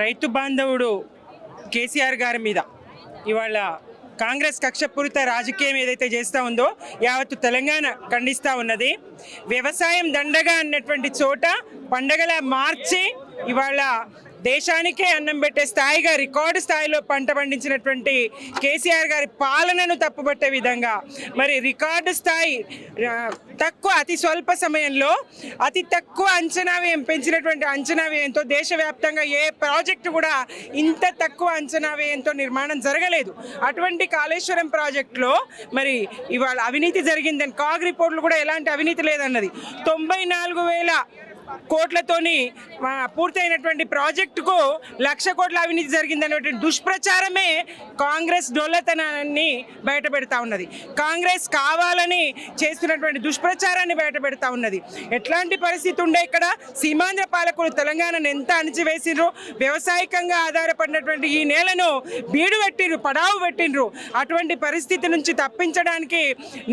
రైతు బాంధవుడు కేసీఆర్ గారి మీద ఇవాళ కాంగ్రెస్ కక్షపూరిత రాజకీయం ఏదైతే చేస్తూ ఉందో యావత్తు తెలంగాణ ఖండిస్తూ ఉన్నది. వ్యవసాయం దండగా అన్నటువంటి చోట పండగల మార్చి ఇవాళ దేశానికే అన్నం పెట్టే స్థాయిగా రికార్డు స్థాయిలో పంట పండించినటువంటి కేసీఆర్ గారి పాలనను తప్పుపట్టే విధంగా. మరి రికార్డు స్థాయి తక్కువ అతి స్వల్ప సమయంలో అతి తక్కువ అంచనా వ్యయం పెంచినటువంటి అంచనా వ్యయంతో దేశవ్యాప్తంగా ఏ ప్రాజెక్టు కూడా ఇంత తక్కువ అంచనా వ్యయంతో నిర్మాణం జరగలేదు. అటువంటి కాళేశ్వరం ప్రాజెక్టులో మరి ఇవాళ అవినీతి జరిగిందని కాగ్ రిపోర్ట్లు కూడా ఎలాంటి అవినీతి లేదన్నది. తొంభై నాలుగు వేల కోట్లతోని పూర్తయినటువంటి ప్రాజెక్టుకు లక్ష కోట్ల అవినీతి జరిగిందనేటువంటి దుష్ప్రచారమే కాంగ్రెస్ డొల్లతనాన్ని బయటపెడతా ఉన్నది. కాంగ్రెస్ కావాలని చేస్తున్నటువంటి దుష్ప్రచారాన్ని బయటపెడతా ఉన్నది. ఎట్లాంటి పరిస్థితి ఉండే ఇక్కడ? సీమాంధ్ర పాలకులు తెలంగాణను ఎంత అణిచివేసిండ్రు? వ్యవసాయకంగా ఆధారపడినటువంటి ఈ నేలను బీడు పెట్టిండ్రు పడావు పెట్టిండ్రు. అటువంటి పరిస్థితి నుంచి తప్పించడానికి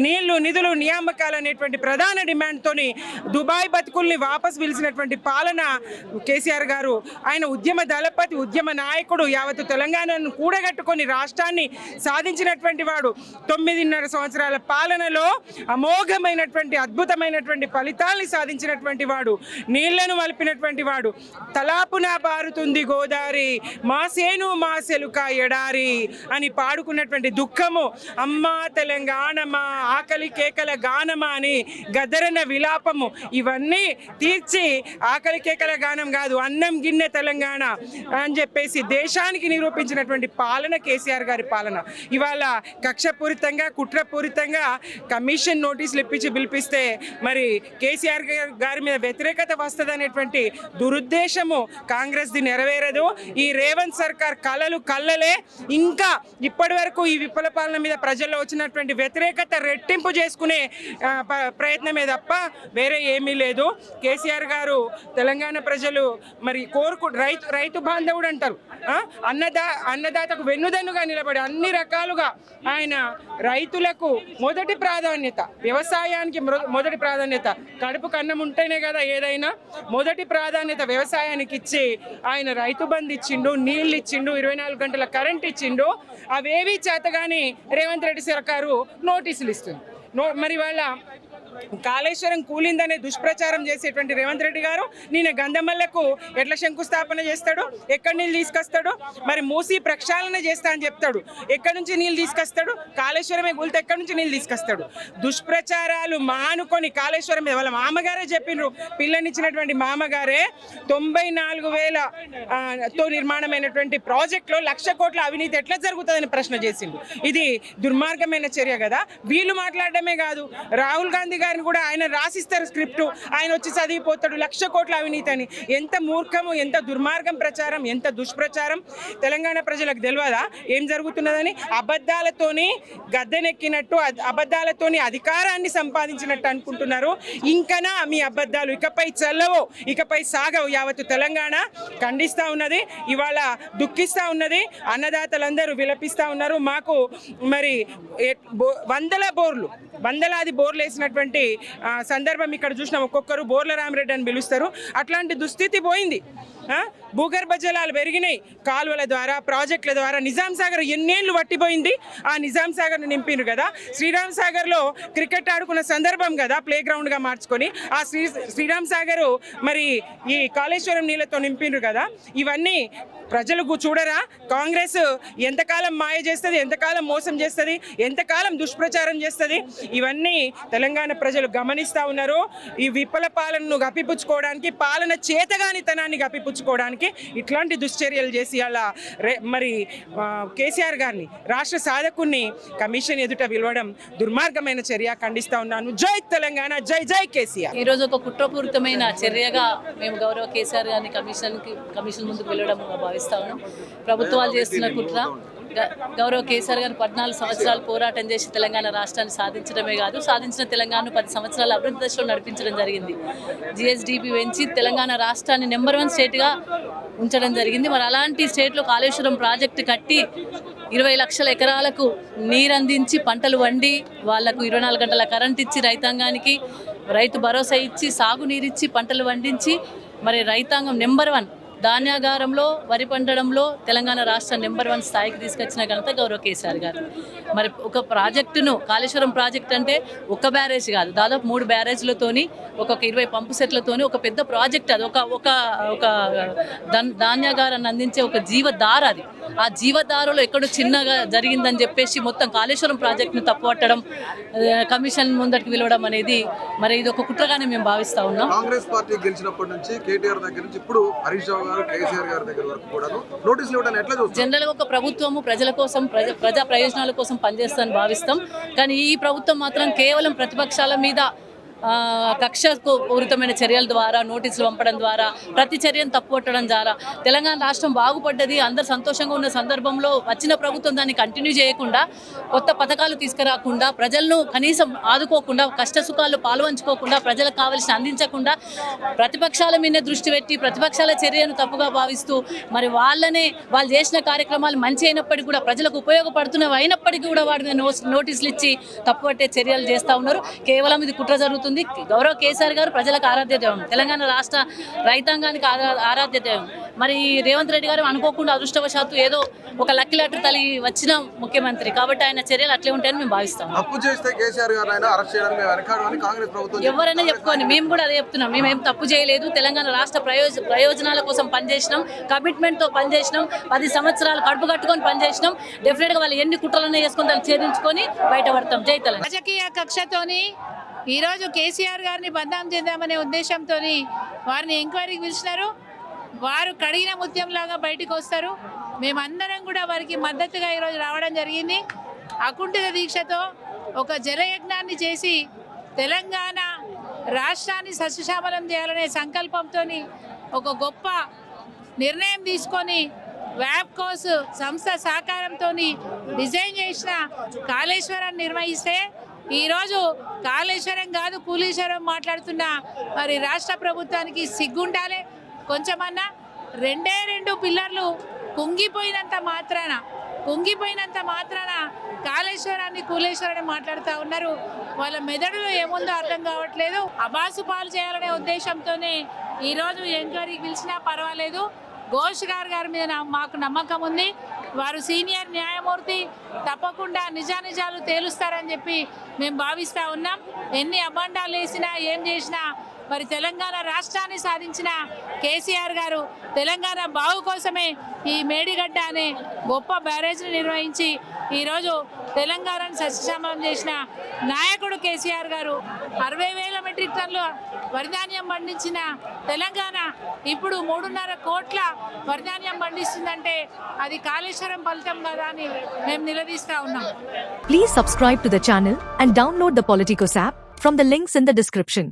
నీళ్ళు నిధులు నియామకాలు అనేటువంటి ప్రధాన డిమాండ్తోని దుబాయ్ బతుకుల్ని వాపస్ పిలిచినటువంటి పాలన కేసీఆర్ గారు. ఆయన ఉద్యమ దళపతి ఉద్యమ నాయకుడు యావత్తు తెలంగాణను కూడగట్టుకొని రాష్ట్రాన్ని సాధించినటువంటి వాడు. తొమ్మిదిన్నర సంవత్సరాల పాలనలో అమోఘమైనటువంటి అద్భుతమైనటువంటి ఫలితాల్ని సాధించినటువంటి వాడు. నీళ్ళను మలిపినటువంటి వాడు. తలాపున పారుతుంది గోదారి మా సేను మా సెలుక ఎడారి అని పాడుకున్నటువంటి దుఃఖము అమ్మా తెలంగాణమా ఆకలి కేకల గానమా అని గదరన విలాపము. ఇవన్నీ తీర్చి ఆకలి కేకల గానం కాదు అన్నం గిన్నె తెలంగాణ అని చెప్పేసి దేశానికి నిరూపించినటువంటి పాలన కేసీఆర్ గారి పాలన. ఇవాళ కక్షపూరితంగా కుట్రపూరితంగా కమిషన్ నోటీసులు ఇప్పించి పిలిపిస్తే మరి కేసీఆర్ గారి- గారి మీద వ్యతిరేకత వస్తుంది అనేటువంటి దురుద్దేశము కాంగ్రెస్ది నెరవేరదు. ఈ రేవంత్ సర్కార్ కలలు కళ్ళలే ఇంకా ఇప్పటి వరకు ఈ విఫల పాలన మీద ప్రజల్లో వచ్చినటువంటి వ్యతిరేకత రెట్టింపు చేసుకునే ప్రయత్నమే తప్ప వేరే ఏమీ లేదు. కేసీఆర్ గారు తెలంగాణ ప్రజలు మరి కోరుకు రైతు రైతు బాంధవుడు అంటారు. అన్నదా అన్నదాతకు వెన్నుదన్నుగా నిలబడి అన్ని రకాలుగా ఆయన రైతులకు మొదటి ప్రాధాన్యత వ్యవసాయానికి మొదటి ప్రాధాన్యత. కడుపు కన్నం ఉంటేనే కదా ఏదైనా. మొదటి ప్రాధాన్యత వ్యవసాయానికి ఇచ్చి ఆయన రైతు బంధు ఇచ్చిండు నీళ్ళు ఇచ్చిండు ఇరవై నాలుగు గంటల కరెంట్ ఇచ్చిండు. అవేవి చేతగాని రేవంత్ రెడ్డి సర్కారు నోటీసులు ఇస్తుంది. నో మరి వాళ్ళ కాళేశ్వరం కూలిందనే దుష్ప్రచారం చేసేటువంటి రేవంత్ రెడ్డి గారు నేను గంధమల్లకు ఎట్లా శంకుస్థాపన చేస్తాడు ఎక్కడి నీళ్ళు తీసుకొస్తాడు మరి మూసి ప్రక్షాళన చేస్తా అని చెప్తాడు ఎక్కడి నుంచి నీళ్ళు తీసుకొస్తాడు కాళేశ్వరమే కూలితే ఎక్కడి నుంచి నీళ్ళు తీసుకొస్తాడు? దుష్ప్రచారాలు మానుకొని కాళేశ్వరం మీద వాళ్ళ మామగారే చెప్పిండ్రు పిల్లనిచ్చినటువంటి మామగారే తొంభై నాలుగు వేల తో నిర్మాణమైనటువంటి ప్రాజెక్టులో లక్ష కోట్ల అవినీతి ఎట్లా జరుగుతుందని ప్రశ్న చేసిండు. ఇది దుర్మార్గమైన చర్య కదా? వీళ్ళు మాట్లాడడమే కాదు రాహుల్ గాంధీ గారిని కూడా ఆయన రాసిస్తారు స్క్రిప్ట్. ఆయన వచ్చి చదివిపోతాడు. లక్ష కోట్ల అవినీతి అని. ఎంత మూర్ఖము ఎంత దుర్మార్గం ప్రచారం ఎంత దుష్ప్రచారం? తెలంగాణ ప్రజలకు తెలియదా ఏం జరుగుతున్నదని? అబద్ధాలతోని గద్దెనెక్కినట్టు అబద్ధాలతోని అధికారాన్ని సంపాదించినట్టు అనుకుంటున్నారు. ఇంకనా మీ అబద్ధాలు? ఇకపై చల్లవో ఇకపై సాగవు యావత్తు తెలంగాణ ఖండిస్తూ ఉన్నది. ఇవాళ దుఃఖిస్తూ ఉన్నది. అన్నదాతలందరూ విలపిస్తూ ఉన్నారు. మాకు మరి వందల బోర్లు వందలాది బోర్లు వేసినటువంటి ఆ, సందర్భం ఇక్కడ చూసినాం. ఒక్కొక్కరు బోర్ల రామరెడ్డి అని పిలుస్తారు. అట్లాంటి దుస్థితి పోయింది. భూగర్భ జలాలు పెరిగినాయి. కాలువల ద్వారా ప్రాజెక్టుల ద్వారా నిజాం సాగర్ ఎన్నేళ్ళు పట్టిపోయింది ఆ నిజాం సాగర్ను నింపిండ్రు కదా. శ్రీరామ్ సాగర్లో క్రికెట్ ఆడుకున్న సందర్భం కదా ప్లే గ్రౌండ్గా మార్చుకొని. ఆ శ్రీ శ్రీరామ్ సాగరు మరి ఈ కాళేశ్వరం నీళ్ళతో నింపిండ్రు కదా. ఇవన్నీ ప్రజలకు చూడరా? కాంగ్రెస్ ఎంతకాలం మాయ చేస్తుంది ఎంతకాలం మోసం చేస్తుంది ఎంతకాలం దుష్ప్రచారం చేస్తుంది? ఇవన్నీ తెలంగాణ ప్రజలు గమనిస్తూ ఉన్నారు. ఈ విఫల పాలనను గప్పిపుచ్చుకోవడానికి పాలన చేతగానితనాన్ని గప్పిపుచ్చుకోవడానికి ఇట్లాంటి దుశ్చర్యలు చేసి అలా మరి కేసీఆర్ గారిని రాష్ట్ర సాధకుని కమిషన్ ఎదుట పిలవడం దుర్మార్గమైన చర్య ఖండిస్తూ ఉన్నాను. జై తెలంగాణ జై జై కేసీఆర్. ఈరోజు ఒక కుట్రపూరితమైన చర్యగా మేము గౌరవ కేసీఆర్ గారిని కమిషన్కి కమిషన్ ముందుకు వెళ్ళడం భావిస్తా ఉన్నాం. ప్రభుత్వాలు చేస్తున్న కుట్ర గౌరవ కేసీఆర్ గారు పద్నాలుగు సంవత్సరాలు పోరాటం చేసి తెలంగాణ రాష్ట్రాన్ని సాధించడమే కాదు సాధించిన తెలంగాణను పది సంవత్సరాల అభివృద్ధి దశలో నడిపించడం జరిగింది. జిఎస్డిపి పెంచి తెలంగాణ రాష్ట్రాన్ని నెంబర్ వన్ స్టేట్గా ఉంచడం జరిగింది. మరి అలాంటి స్టేట్లో కాళేశ్వరం ప్రాజెక్టు కట్టి ఇరవై లక్షల ఎకరాలకు నీరందించి పంటలు వండి వాళ్ళకు ఇరవై నాలుగు గంటల కరెంట్ ఇచ్చి రైతాంగానికి రైతు భరోసా ఇచ్చి సాగునీరిచ్చి పంటలు వండించి మరి రైతాంగం నెంబర్ వన్ ధాన్యాగారంలో వరి పండడంలో తెలంగాణ రాష్ట్ర నెంబర్ వన్ స్థాయికి తీసుకొచ్చిన ఘనత గౌరవ కేసీఆర్ గారు. మరి ఒక ప్రాజెక్టును కాళేశ్వరం ప్రాజెక్ట్ అంటే ఒక బ్యారేజ్ కాదు. దాదాపు మూడు బ్యారేజ్లతోని ఒక్కొక్క ఇరవై పంపు సెట్లతోని ఒక పెద్ద ప్రాజెక్ట్ అది. ఒక ఒక ఒక ధాన్యాగారాన్ని అందించే ఒక జీవధార అది. ఆ జీవధారలో ఎక్కడో చిన్నగా జరిగిందని చెప్పేసి మొత్తం కాళేశ్వరం ప్రాజెక్టును తప్పుపట్టడం కమిషన్ ముందరికి పిలవడం అనేది మరి ఇది ఒక కుట్రగానే మేము భావిస్తా ఉన్నాం. కాంగ్రెస్ పార్టీ గెలిచినప్పటి నుంచి కేటీఆర్ దగ్గర నుంచి ఇప్పుడు హరీష్ రావు గారు కేసీఆర్ గారి దగ్గర వరకు కూడా నోటీసులు ఇవ్వడానికి ఎట్లా చూస్తారు? జనరల్ ఒక ప్రభుత్వము ప్రజల కోసం ప్రజా ప్రయోజనాల కోసం పనిచేస్తామని భావిస్తాం. కానీ ఈ ప్రభుత్వం మాత్రం కేవలం ప్రతిపక్షాల మీద కక్షకు పూరితమైన చర్యల ద్వారా నోటీసులు పంపడం ద్వారా ప్రతి చర్యను తప్పుపట్టడం ద్వారా తెలంగాణ రాష్ట్రం బాగుపడ్డది అందరు సంతోషంగా ఉన్న సందర్భంలో వచ్చిన ప్రభుత్వం దాన్ని కంటిన్యూ చేయకుండా కొత్త పథకాలు తీసుకురాకుండా ప్రజలను కనీసం ఆదుకోకుండా కష్ట సుఖాలు పాల్పంచుకోకుండా ప్రజలకు కావాల్సిన అందించకుండా ప్రతిపక్షాల మీదే దృష్టి పెట్టి ప్రతిపక్షాల చర్యను తప్పుగా భావిస్తూ మరి వాళ్ళనే వాళ్ళు చేసిన కార్యక్రమాలు మంచి అయినప్పటికీ కూడా ప్రజలకు ఉపయోగపడుతున్నవి అయినప్పటికీ కూడా వాడిని నోటీసులు ఇచ్చి తప్పుపట్టే చర్యలు చేస్తూ ఉన్నారు. కేవలం ఇది కుట్ర జరుగుతుంది. గౌరవ కేసీఆర్ గారు ప్రజలకు ఆరాధ్య దైవం తెలంగాణ రాష్ట్ర రైతాంగానికి ఆరా- ఆరాధ్య దైవం మరి రేవంత్ రెడ్డి గారు అనుకోకుండా అదృష్టవశాత్తు ఏదో ఒక లక్కీ లాటరీ తల్లి వచ్చిన ముఖ్యమంత్రి. కాబట్టి ఆయన చర్యలు అట్లే ఉంటాయని మేము భావిస్తాం. చేస్తే కేసీఆర్ కాంగ్రెస్ ప్రభుత్వం ఎవరైనా చెప్పుకోండి. మేము కూడా అదే చెప్తున్నాం. మేము ఏం తప్పు చేయలేదు. తెలంగాణ రాష్ట్ర ప్రయోజ ప్రయోజనాల కోసం పనిచేసినాం. కమిట్మెంట్తో పనిచేసినాం. పది సంవత్సరాలు కడుపు కట్టుకొని పనిచేసినాం. డెఫినెట్గా వాళ్ళు ఎన్ని కుట్రలనే చేసుకొని దాన్ని ఛేదించుకొని బయటపడతాం. జై తెలంగాణ. రాజకీయ కక్షతోని ఈరోజు కేసీఆర్ గారిని బద్నాం చేద్దామనే ఉద్దేశంతో వారిని ఎంక్వైరీకి పిలిచినారు. వారు కడిగిన ముత్యంలాగా బయటకు వస్తారు. మేమందరం కూడా వారికి మద్దతుగా ఈరోజు రావడం జరిగింది. అకుంఠిత దీక్షతో ఒక జలయజ్ఞాన్ని చేసి తెలంగాణ రాష్ట్రాన్ని సస్యశ్యామలం చేయాలనే సంకల్పంతో ఒక గొప్ప నిర్ణయం తీసుకొని వ్యాప్కోస్ సంస్థ సహకారంతో డిజైన్ చేసిన కాళేశ్వరాన్ని నిర్వహిస్తే ఈరోజు కాళేశ్వరం కాదు కూలీశ్వరం మాట్లాడుతున్న మరి రాష్ట్ర ప్రభుత్వానికి సిగ్గుండాలి. కొంచెమన్నా రెండే రెండు పిల్లర్లు కుంగిపోయినంత మాత్రాన కుంగిపోయినంత మాత్రాన కాళేశ్వరాన్ని కూలేశ్వరాన్ని మాట్లాడుతూ ఉన్నారు. వాళ్ళ మెదడులో ఏముందో అర్థం కావట్లేదు. అబాసు పాలు చేయాలనే ఉద్దేశంతోనే ఈరోజు ఎంక్వైరీకి పిలిచినా పర్వాలేదు. ఘోష్ గారు గారి మీద మాకు నమ్మకం ఉంది. వారు సీనియర్ న్యాయమూర్తి తప్పకుండా నిజానిజాలు తేలుస్తారని చెప్పి మేము భావిస్తూ ఉన్నాం. ఎన్ని అబండాలు వేసినా ఏం చేసినా మరి తెలంగాణ రాష్ట్రాన్ని సాధించిన కేసీఆర్ గారు తెలంగాణ బావు కోసమే ఈ మేడిగడ్డ అనే గొప్ప బ్యారేజ్ని నిర్వహించి ఈరోజు తెలంగాణను సస్యశ్యామలం చేసిన నాయకుడు కేసీఆర్ గారు అరవై వేల మెట్రిక్ టన్లు వరిధాన్యం పండించిన తెలంగాణ ఇప్పుడు మూడున్నర కోట్ల వరిధాన్యం పండిస్తుందంటే అది కాళేశ్వరం ఫలితం కదా అని మేము నిలదీస్తా ఉన్నాం. Please subscribe to the channel and download the Politicos app links in the description